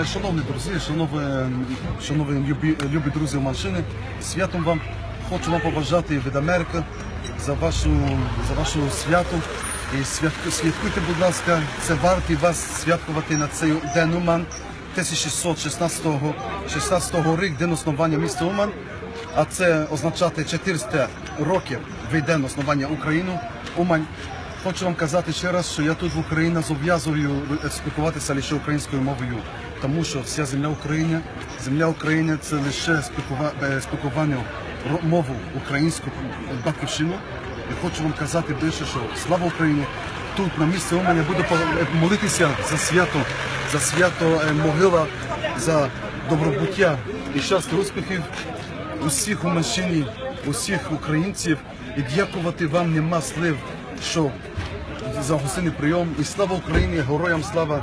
Е, Шановні друзі, шановні, шановні любі, любі друзі Уманщини, святом вам хочу вам побажати від Америки за вашу, за вашу святу. І святкуйте, будь ласка, це варто вас святкувати на цей день Уман 1616 16 рік, день основання міста Уман. А це означати 400 років від день основання України. Умань. Хочу вам казати ще раз, що я тут в Україні зобов'язую спілкуватися лише українською мовою, тому що вся земля України, земля України це лише е, спілкування мову українську батьківщину. І хочу вам казати більше, що слава Україні! Тут на місці Уманя буду по- е, молитися за свято, за свято е, могила, за добробуття і щастя успіхів усіх у Уманщині, усіх українців і дякувати вам нема слів, що за гостинний прийом. І слава Україні, героям слава!